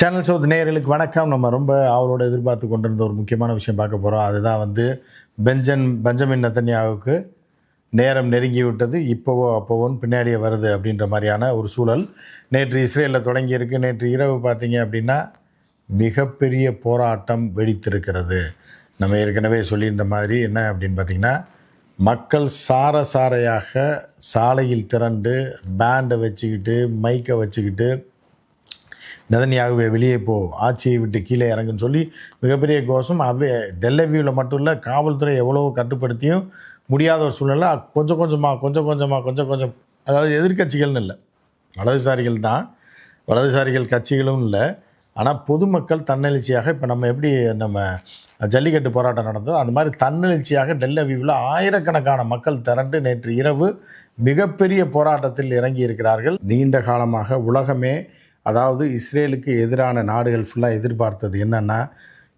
Channel south நேயர்களுக்கு வணக்கம். நம்ம ரொம்ப அவரோட எதிர்பார்த்து கொண்டிருந்த ஒரு முக்கியமான விஷயம் பார்க்க போகிறோம் அதுதான் வந்து பெஞ்சன் பெஞ்சமின் நத்தன்யாவுக்கு நேரம் நெருங்கி விட்டது. இப்போவோ அப்போவோன்னு பின்னாடியே வருது அப்படின்ற மாதிரியான ஒரு சூழல் நேற்று இஸ்ரேலில் தொடங்கியிருக்கு நேற்று இரவு பார்த்தீங்க அப்படின்னா மிகப்பெரிய போராட்டம் வெடித்திருக்கிறது. நம்ம ஏற்கனவே சொல்லியிருந்த மாதிரி என்ன அப்படின்னு பார்த்தீங்கன்னா மக்கள் சார சாரையாக சாலையில் திரண்டு பேண்டை வச்சுக்கிட்டு மைக்கை வச்சுக்கிட்டு நெதன்யாகவே வெளியே போ ஆட்சியை விட்டு கீழே இறங்குன்னு சொல்லி மிகப்பெரிய கோஷம். அவ்வே டெல்லவியூவில் மட்டும் இல்லை காவல்துறை எவ்வளோ கட்டுப்படுத்தியும் முடியாத ஒரு சூழ்நிலை. கொஞ்சம் கொஞ்சமாக கொஞ்சம் கொஞ்சமாக கொஞ்சம் கொஞ்சம் அதாவது எதிர்க்கட்சிகள்னு இல்லை. வலதுசாரிகள் தான். வலதுசாரிகள் கட்சிகளும் இல்லை. ஆனால் பொதுமக்கள் தன்னெழுச்சியாக இப்போ நம்ம எப்படி நம்ம ஜல்லிக்கட்டு போராட்டம் நடந்ததோ அந்த மாதிரி தன்னெழுச்சியாக டெல்லவியூவில் ஆயிரக்கணக்கான மக்கள் திரண்டு நேற்று இரவு மிகப்பெரிய போராட்டத்தில் இறங்கி இருக்கிறார்கள் நீண்ட காலமாக உலகமே அதாவது இஸ்ரேலுக்கு எதிரான நாடுகள் ஃபுல்லாக எதிர்பார்த்தது என்னென்னா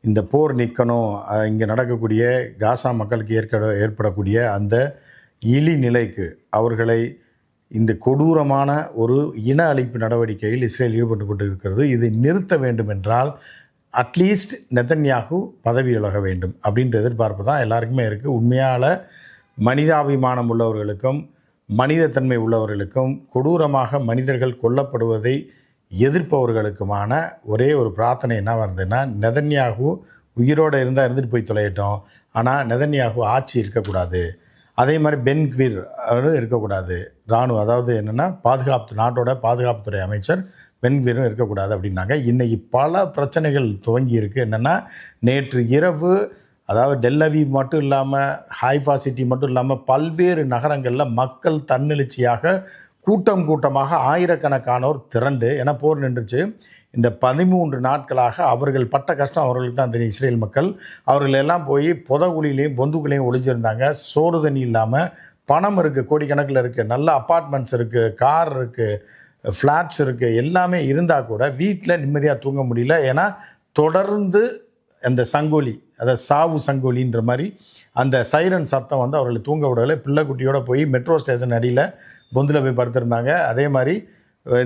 இந்த போர் நிற்கணும் இங்கே நடக்கக்கூடிய காசா மக்களுக்கு ஏற்க ஏற்படக்கூடிய அந்த இழி நிலைக்கு அவர்களை இந்த கொடூரமான ஒரு இன அழிப்பு நடவடிக்கையில் இஸ்ரேல் ஈடுபட்டு கொண்டு இருக்கிறது இதை நிறுத்த வேண்டும் என்றால் அட்லீஸ்ட் நெதன்யாகு பதவி விலக வேண்டும் அப்படின்ற எதிர்பார்ப்பு தான் எல்லாருக்குமே இருக்குது உண்மையால் மனிதாபிமானம் உள்ளவர்களுக்கும் மனிதத்தன்மை உள்ளவர்களுக்கும் கொடூரமாக மனிதர்கள் கொல்லப்படுவதை எதிர்ப்பவர்களுக்குமான ஒரே ஒரு பிரார்த்தனை என்ன வருதுன்னா நெதன்யாகு உயிரோடு இருந்தால் இருந்துட்டு போய் தொலையட்டும். ஆனால் நெதன்யாகு ஆட்சி இருக்கக்கூடாது. அதே மாதிரி பென்க்வீர் அவரும் இருக்கக்கூடாது. இராணுவம் அதாவது என்னென்னா பாதுகாப்பு நாட்டோட பாதுகாப்புத்துறை அமைச்சர் பென்க்வீரும் இருக்கக்கூடாது அப்படின்னாங்க. இன்றைக்கி பல பிரச்சனைகள் துவங்கி இருக்குது என்னென்னா நேற்று இரவு அதாவது டெல்லவி மட்டும் இல்லாமல் ஹைஃபா சிட்டி மட்டும் இல்லாமல் பல்வேறு நகரங்களில் மக்கள் தன்னெழுச்சியாக கூட்டம் கூட்டமாக ஆயிரக்கணக்கானோர் திரண்டு என போர் நின்றுச்சு. இந்த பதிமூன்று நாட்களாக அவர்கள் பட்ட கஷ்டம் அவர்களுக்கு தான் தெரியும். இஸ்ரேல் மக்கள் அவர்கள் எல்லாம் போய் புதகுழிலையும் பொந்துக்குள்ளேயும் ஒளிஞ்சிருந்தாங்க. சோறு தண்ணி இல்லாமல் பணம் இருக்குது கோடிக்கணக்கில் இருக்குது நல்ல அப்பார்ட்மெண்ட்ஸ் இருக்குது கார் இருக்குது ஃப்ளாட்ஸ் இருக்குது எல்லாமே இருந்தால் கூட வீட்டில் நிம்மதியாக தூங்க முடியல. ஏன்னா தொடர்ந்து அந்த சங்கோலி அதாவது சாவு சங்கோலின்ற மாதிரி அந்த சைரன் சத்தம் வந்து அவர்களை தூங்க விடலை. பிள்ளைக்குட்டியோடு போய் மெட்ரோ ஸ்டேஷன் அடியில் பொந்தில் போய் படுத்திருந்தாங்க. அதே மாதிரி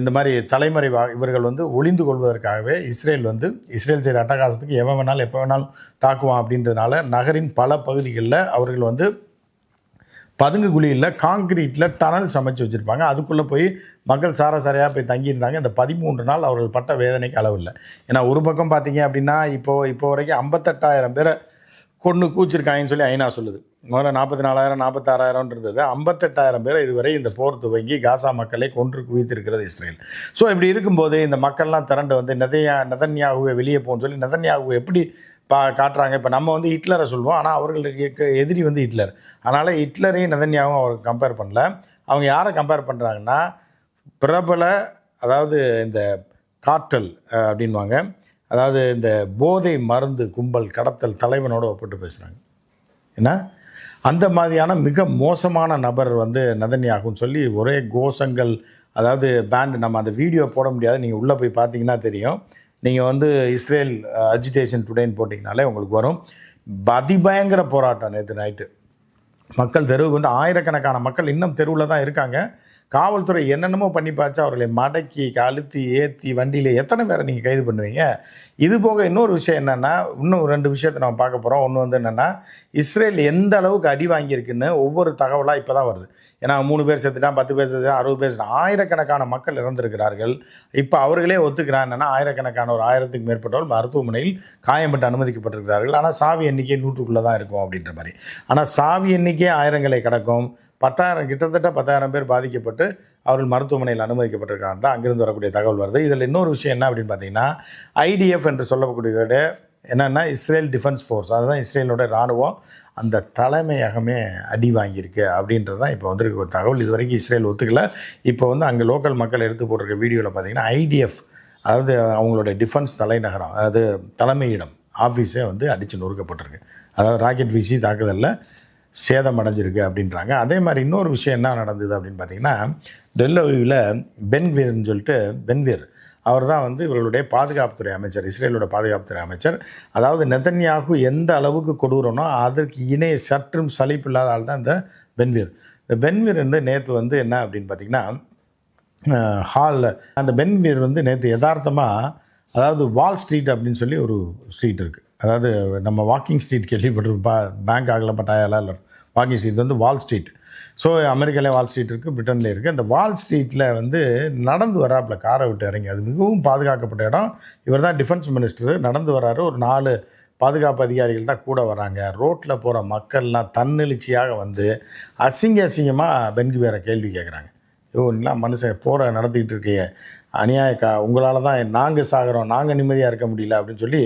இந்த மாதிரி தலைமறை இவர்கள் வந்து ஒளிந்து கொள்வதற்காகவே இஸ்ரேல் வந்து இஸ்ரேல் செய்கிற அட்டகாசத்துக்கு எவன் வேணாலும் எப்போ வேணாலும் தாக்குவான் அப்படின்றதுனால நகரின் பல பகுதிகளில் அவர்கள் வந்து பதுங்கு குழியில் காங்கிரீட்டில் டனல் சமைச்சு வச்சுருப்பாங்க. அதுக்குள்ளே போய் மக்கள் சாரசாரையாக போய் தங்கியிருந்தாங்க. இந்த பதிமூன்று நாள் அவர்கள் பட்ட வேதனைக்கு அளவில்லை ஏன்னா ஒரு பக்கம் பார்த்தீங்க அப்படின்னா இப்போது இப்போ வரைக்கும் ஐம்பத்தெட்டாயிரம் பேரை கொண்டு கூச்சிருக்காங்கன்னு சொல்லி ஐநா சொல்லுது. முதல்ல நாற்பத்தி நாலாயிரம் நாற்பத்தாறாயிரம் இருந்தது ஐம்பத்தெட்டாயிரம் பேரை இதுவரை இந்த போர் துவங்கி காசா மக்களை கொன்று குவித்திருக்கிறது இஸ்ரேல். ஸோ இப்படி இருக்கும்போது இந்த மக்கள்லாம் திரண்டு வந்து நெதையா நதன்யாகுவே வெளியே போகணும்னு சொல்லி நெதன்யாகுவை எப்படி பா காட்டுறாங்க. இப்போ நம்ம வந்து ஹிட்லரை சொல்லுவோம். ஆனால் அவர்களுக்கு எதிரி வந்து ஹிட்லர். அதனால் ஹிட்லரையும் நதன்யாவும் அவருக்கு கம்பேர் பண்ணல. அவங்க யாரை கம்பேர் பண்ணுறாங்கன்னா பிரபல அதாவது இந்த காற்றல் அப்படின்வாங்க அதாவது இந்த போதை மருந்து கும்பல் கடத்தல் தலைவனோடு ஒப்பிட்டு பேசுகிறாங்க என்ன? அந்த மாதிரியான மிக மோசமான நபர் வந்து நதன்யாகும்னு சொல்லி ஒரே கோஷங்கள் அதாவது பேண்டு நம்ம அந்த வீடியோ போட முடியாது. நீங்கள் உள்ளே போய் பார்த்தீங்கன்னா தெரியும். நீங்கள் வந்து இஸ்ரேல் அஜிடேஷன் டுடேன்னு போட்டிங்கனாலே உங்களுக்கு வரும். அதிபயங்கர போராட்டம் நேற்று நைட்டு மக்கள் தெருவுக்கு வந்து ஆயிரக்கணக்கான மக்கள் இன்னும் தெருவில் தான் இருக்காங்க. காவல்துறை என்னென்னமோ பண்ணி பார்த்து அவர்களை மடக்கி அழுத்தி ஏற்றி வண்டியில் எத்தனை பேரை நீங்கள் கைது பண்ணுவீங்க? இது போக இன்னொரு விஷயம் என்னென்னா இன்னும் ரெண்டு விஷயத்தை நம்ம பார்க்க போகிறோம் ஒன்று வந்து என்னென்னா இஸ்ரேல் எந்த அளவுக்கு அடி வாங்கியிருக்குன்னு ஒவ்வொரு தகவலாக இப்போ தான் வருது. ஏன்னா மூணு பேர் செத்துட்டான் பத்து பேர் செத்துட்டான் அறுபது பேர் ஆயிரக்கணக்கான மக்கள் இறந்திருக்கிறார்கள். இப்போ அவர்களே ஒத்துக்கிறான் என்னென்னா ஆயிரக்கணக்கான ஒரு ஆயிரத்துக்கு மேற்பட்டவர்கள் மருத்துவமனையில் காயம்பட்டு அனுமதிக்கப்பட்டிருக்கிறார்கள். ஆனால் சாவி எண்ணிக்கை நூற்றுக்குள்ளே தான் இருக்கும் அப்படின்ற மாதிரி. ஆனால் சாவி எண்ணிக்கை ஆயிரங்களை கிடக்கும். பத்தாயிரம் கிட்டத்தட்ட பத்தாயிரம் பேர் பாதிக்கப்பட்டு அவர்கள் மருத்துவமனையில் அனுமதிக்கப்பட்டிருக்காங்க தான் அங்கிருந்து வரக்கூடிய தகவல் வருது. இதில் இன்னொரு விஷயம் என்ன அப்படின்னு பார்த்தீங்கன்னா ஐடிஎஃப் என்று சொல்லக்கூடிய என்னென்னா இஸ்ரேல் டிஃபென்ஸ் ஃபோர்ஸ் அதுதான் இஸ்ரேலோட இராணுவம். அந்த தலைமையகமே அடி வாங்கியிருக்கு அப்படின்றது தான் இப்போ வந்திருக்க ஒரு தகவல். இது வரைக்கும் இஸ்ரேல் ஒத்துக்கல. இப்போ வந்து அங்கே லோக்கல் மக்கள் எடுத்து போட்டிருக்க வீடியோவில் பார்த்தீங்கன்னா ஐடிஎஃப் அதாவது அவங்களோட டிஃபென்ஸ் தலைநகரம் அதாவது தலைமையிடம் ஆஃபீஸே வந்து அடித்து நொறுக்கப்பட்டிருக்கு. அதாவது ராக்கெட் வீசி தாக்குதலில் சேதம் அடைஞ்சிருக்கு அப்படின்றாங்க. அதே மாதிரி இன்னொரு விஷயம் என்ன நடந்தது அப்படின்னு பார்த்தீங்கன்னா டெல்லவியில் பென்வீர்னு சொல்லிட்டு பென்வீர் அவர் தான் வந்து இவர்களுடைய பாதுகாப்புத்துறை அமைச்சர் இஸ்ரேலோட பாதுகாப்புத்துறை அமைச்சர். அதாவது நெதன்யாகு எந்த அளவுக்கு கொடூரனோ அதற்கு இணைய சற்றும் சலிப்பு இல்லாத ஆள் தான் இந்த பென்வீர். இந்த பென்வீர் வந்து நேற்று வந்து என்ன அப்படின்னு பார்த்தீங்கன்னா ஹாலில் அந்த பென்வீர் வந்து நேற்று யதார்த்தமாக அதாவது வால் ஸ்ட்ரீட் அப்படின்னு சொல்லி ஒரு ஸ்ட்ரீட் இருக்குது அதாவது நம்ம வாக்கிங் ஸ்ட்ரீட் கேள்விப்பட்டிருப்பா பேங்க் ஆகல பட்டாயாலாம் இல்லை வாக்கிங் ஸ்ட்ரீட் வந்து வால் ஸ்ட்ரீட் ஸோ அமெரிக்காலே வால் ஸ்ட்ரீட் இருக்குது பிரிட்டன்லேயே இருக்குது அந்த வால் ஸ்ட்ரீட்டில் வந்து நடந்து வராப்பில் காரை விட்டு இறங்கி அது மிகவும் பாதுகாக்கப்பட்ட இடம். இவர் தான் டிஃபென்ஸ் மினிஸ்டர் நடந்து வராரு ஒரு நாலு பாதுகாப்பு அதிகாரிகள் தான் கூட வராங்க. ரோட்டில் போகிற மக்கள்லாம் தன்னெழுச்சியாக வந்து அசிங்க அசிங்கமாக பென்குவேரை கேள்வி கேட்குறாங்க ஐயோ நீலாம் மனுஷன் போகிற நடத்திக்கிட்டு இருக்கையே. அநியாயக்கா உங்களால் தான் நாங்கள் சாகிறோம் நாங்கள் நிம்மதியாக இருக்க முடியல அப்படின்னு சொல்லி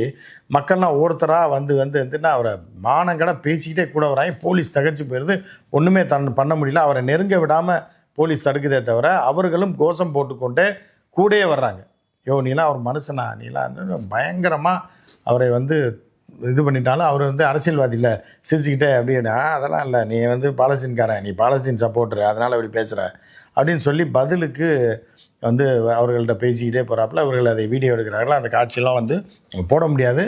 மக்கள்லாம் ஒருத்தராக வந்து வந்து வந்துன்னா அவரை மானங்கட பேசிக்கிட்டே கூட வராங்க. போலீஸ் தகச்சு போயிடுது. ஒன்றுமே தன் பண்ண முடியல. அவரை நெருங்க விடாமல் போலீஸ் தடுக்குதே தவிர அவர்களும் கோஷம் போட்டுக்கொண்டே கூடயே வர்றாங்க. யோ நீலாம் அவர் மனுஷனா? நீலாம் பயங்கரமாக அவரை வந்து இது பண்ணிட்டாலும் அவர் வந்து அரசியல்வாதி இல்லை. சிரிச்சுக்கிட்டே அப்படின்னா அதெல்லாம் இல்லை. நீ வந்து பாலஸ்தீன்காரன். நீ பாலஸ்தீன் சப்போர்ட்ரு அதனால் அப்படி பேசுகிற அப்படின்னு சொல்லி பதிலுக்கு வந்து அவர்கள்ட்ட பேசிக்கிட்டே போகிறாப்புல அவர்கள் அதை வீடியோ எடுக்கிறார்கள் அந்த காட்சியெல்லாம் வந்து போட முடியாது.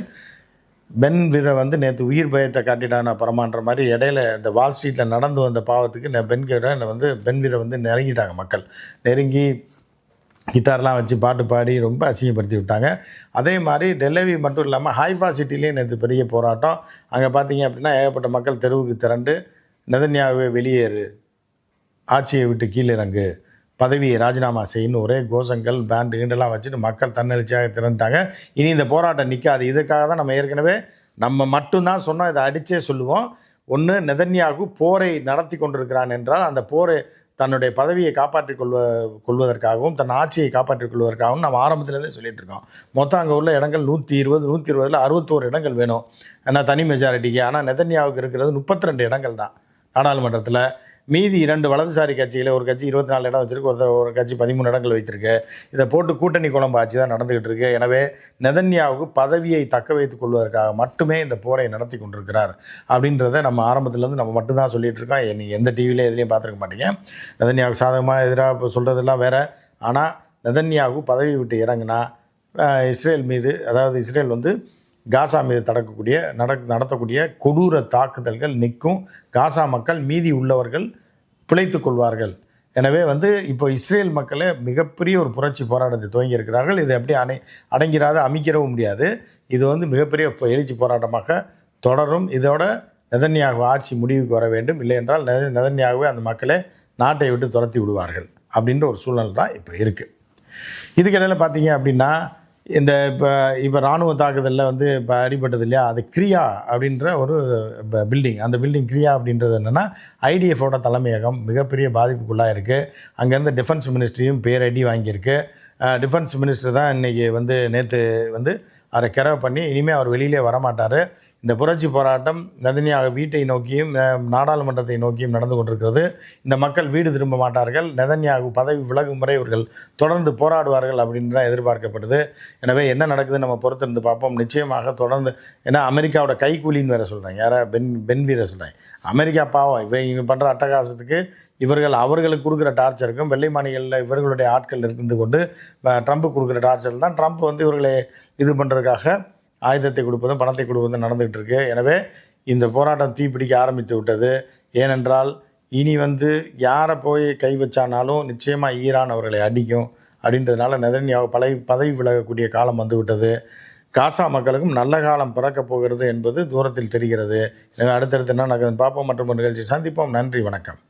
பென் வீரை வந்து நேற்று உயிர் பயத்தை காட்டிட்டான பரமான்ற மாதிரி இடையில இந்த வால் ஸ்ட்ரீட்டில் நடந்து வந்த பாவத்துக்கு நான் பென் வீரை வந்து பென் வீரை வந்து நெருங்கிட்டாங்க மக்கள். நெருங்கி கிட்டார்லாம் வச்சு பாட்டு பாடி ரொம்ப அசிங்கப்படுத்தி விட்டாங்க. அதே மாதிரி டெல்லவி மட்டும் இல்லாமல் ஹைஃபா சிட்டிலேயே நேற்று பெரிய போராட்டம். அங்கே பார்த்தீங்க அப்படின்னா ஏகப்பட்ட மக்கள் தெருவுக்கு திரண்டு நெதன்யாவே வெளியேறு. ஆட்சியை விட்டு கீழிறங்கு பதவியை ராஜினாமா செய்யணும் ஒரே கோஷங்கள் பேண்டு கீண்டெல்லாம் வச்சுட்டு மக்கள் தன்னெழுச்சியாக திறந்துட்டாங்க இனி இந்த போராட்டம் நிற்காது இதுக்காக தான் நம்ம ஏற்கனவே நம்ம மட்டும்தான் சொன்னோம். இதை அடித்தே சொல்லுவோம். ஒன்று நெதன்யாகு போரை நடத்தி கொண்டிருக்கிறான் என்றால் அந்த போரை தன்னுடைய பதவியை காப்பாற்றிக் கொள்வ கொள்வதற்காகவும் தன் ஆட்சியை காப்பாற்றிக் கொள்வதற்காகவும் நம்ம ஆரம்பத்துலேருந்தே சொல்லிட்டு இருக்கோம் மொத்தம் அங்கே உள்ள இடங்கள் நூற்றி இருபது நூற்றி இருபதில் அறுபத்தோரு இடங்கள் வேணும். ஏன்னா தனி மெஜாரிட்டிக்கு ஆனால் நெதன்யாவுக்கு இருக்கிறது முப்பத்தி ரெண்டு இடங்கள் தான் நாடாளுமன்றத்தில் மீதி இரண்டு வலதுசாரி கட்சியில் ஒரு கட்சி இருபத்தி நாலு இடம் வச்சிருக்கு ஒருத்தர் ஒரு கட்சி பதிமூணு இடங்கள் வைத்திருக்கு. இதை போட்டு கூட்டணி குழம்பு ஆட்சி தான் நடந்துகிட்டு இருக்கு. எனவே நெதன்யாவுக்கு பதவியை தக்க வைத்துக் கொள்வதற்காக மட்டுமே இந்த போரை நடத்தி கொண்டிருக்கிறார் அப்படின்றத நம்ம ஆரம்பத்துலேருந்து நம்ம மட்டும்தான் சொல்லிட்டு இருக்கோம். நீங்கள் எந்த டிவிலையும் எதுலேயும் பார்த்துருக்க மாட்டீங்க. நெதன்யாவுக்கு சாதகமாக எதிராக இப்போ சொல்கிறதெல்லாம் வேற. ஆனால் நெதன்யாவுக்கு பதவி விட்டு இறங்கினா இஸ்ரேல் மீது அதாவது இஸ்ரேல் வந்து காசா மீது நடக்கக்கூடிய நட நடத்தக்கூடிய கொடூர தாக்குதல்கள் நிற்கும். காசா மக்கள் மீதி உள்ளவர்கள் பிழைத்து கொள்வார்கள். எனவே வந்து இப்போ இஸ்ரேல் மக்களே மிகப்பெரிய ஒரு புரட்சி போராட்டத்தை துவங்கி இருக்கிறார்கள் இதை எப்படி அணை அடங்கிறாத அமைக்கிறவும் முடியாது. இது வந்து மிகப்பெரிய இப்போ எழுச்சி போராட்டமாக தொடரும். இதோட நெதன்யாக ஆட்சி முடிவுக்கு வர வேண்டும். இல்லை என்றால் நெத- அந்த மக்களே நாட்டை விட்டு துரத்தி விடுவார்கள். அப்படின்ற ஒரு சூழ்நிலை தான் இப்போ இருக்குது இதுக்கிடையில் பார்த்தீங்க அப்படின்னா இந்த இப்போ இப்போ இராணுவ தாக்குதலில் வந்து இப்போ அடிபட்டது இல்லையா? அது கிரியா அப்படின்ற ஒரு பில்டிங் அந்த பில்டிங் கிரியா அப்படின்றது என்னென்னா ஐடிஎஃபோட தலைமையகம் மிகப்பெரிய பாதிப்புக்குள்ளாக இருக்குது அங்கேருந்து டிஃபென்ஸ் மினிஸ்ட்ரியும் பேரடி வாங்கியிருக்கு. டிஃபென்ஸ் மினிஸ்டர் தான் இன்றைக்கி வந்து நேற்று வந்து அவரை கிரவ பண்ணி இனிமேல் அவர் வெளியிலே வரமாட்டார். இந்த புரட்சி போராட்டம் நதினியாக வீட்டை நோக்கியும் நாடாளுமன்றத்தை நோக்கியும் நடந்து கொண்டிருக்கிறது. இந்த மக்கள் வீடு திரும்ப மாட்டார்கள். நெதன்யாகு பதவி விலகும் முறை இவர்கள் தொடர்ந்து போராடுவார்கள் அப்படின்னு தான் எதிர்பார்க்கப்படுது. எனவே என்ன நடக்குதுன்னு நம்ம பொறுத்திருந்து பார்ப்போம். நிச்சயமாக தொடர்ந்து ஏன்னா அமெரிக்காவோட கைக்கூலின்னு வேற சொல்கிறாங்க யாரா? பென் பென்வீரை சொல்கிறாங்க அமெரிக்கா பாவம். இவன் இவங்க பண்ணுற அட்டகாசத்துக்கு இவர்கள் அவர்களுக்கு கொடுக்குற டார்ச்சருக்கும் வெள்ளை மாநிலங்களில் இவர்களுடைய ஆட்கள் இருந்து கொண்டு ட்ரம்ப் கொடுக்குற டார்ச்சர் தான் ட்ரம்ப் வந்து இவர்களை இது பண்ணுறதுக்காக ஆயுதத்தை கொடுப்பதும் பணத்தை கொடுப்பதும் நடந்துகிட்டு இருக்கு எனவே இந்த போராட்டம் தீப்பிடிக்க ஆரம்பித்து விட்டது. ஏனென்றால் இனி வந்து யாரை போய் கை வச்சானாலும் நிச்சயமாக ஈரான் அவர்களை அடிக்கும். அப்படின்றதுனால நெதன்யாவு பதவி பதவி விலகக்கூடிய காலம் வந்துவிட்டது. காசா மக்களுக்கும் நல்ல காலம் பிறக்கப் போகிறது என்பது தூரத்தில் தெரிகிறது. எனவே அடுத்தடுத்து என்ன நடக்குதுன்னு பார்ப்போம். மற்றும் நிகழ்ச்சி சந்திப்போம். நன்றி வணக்கம்.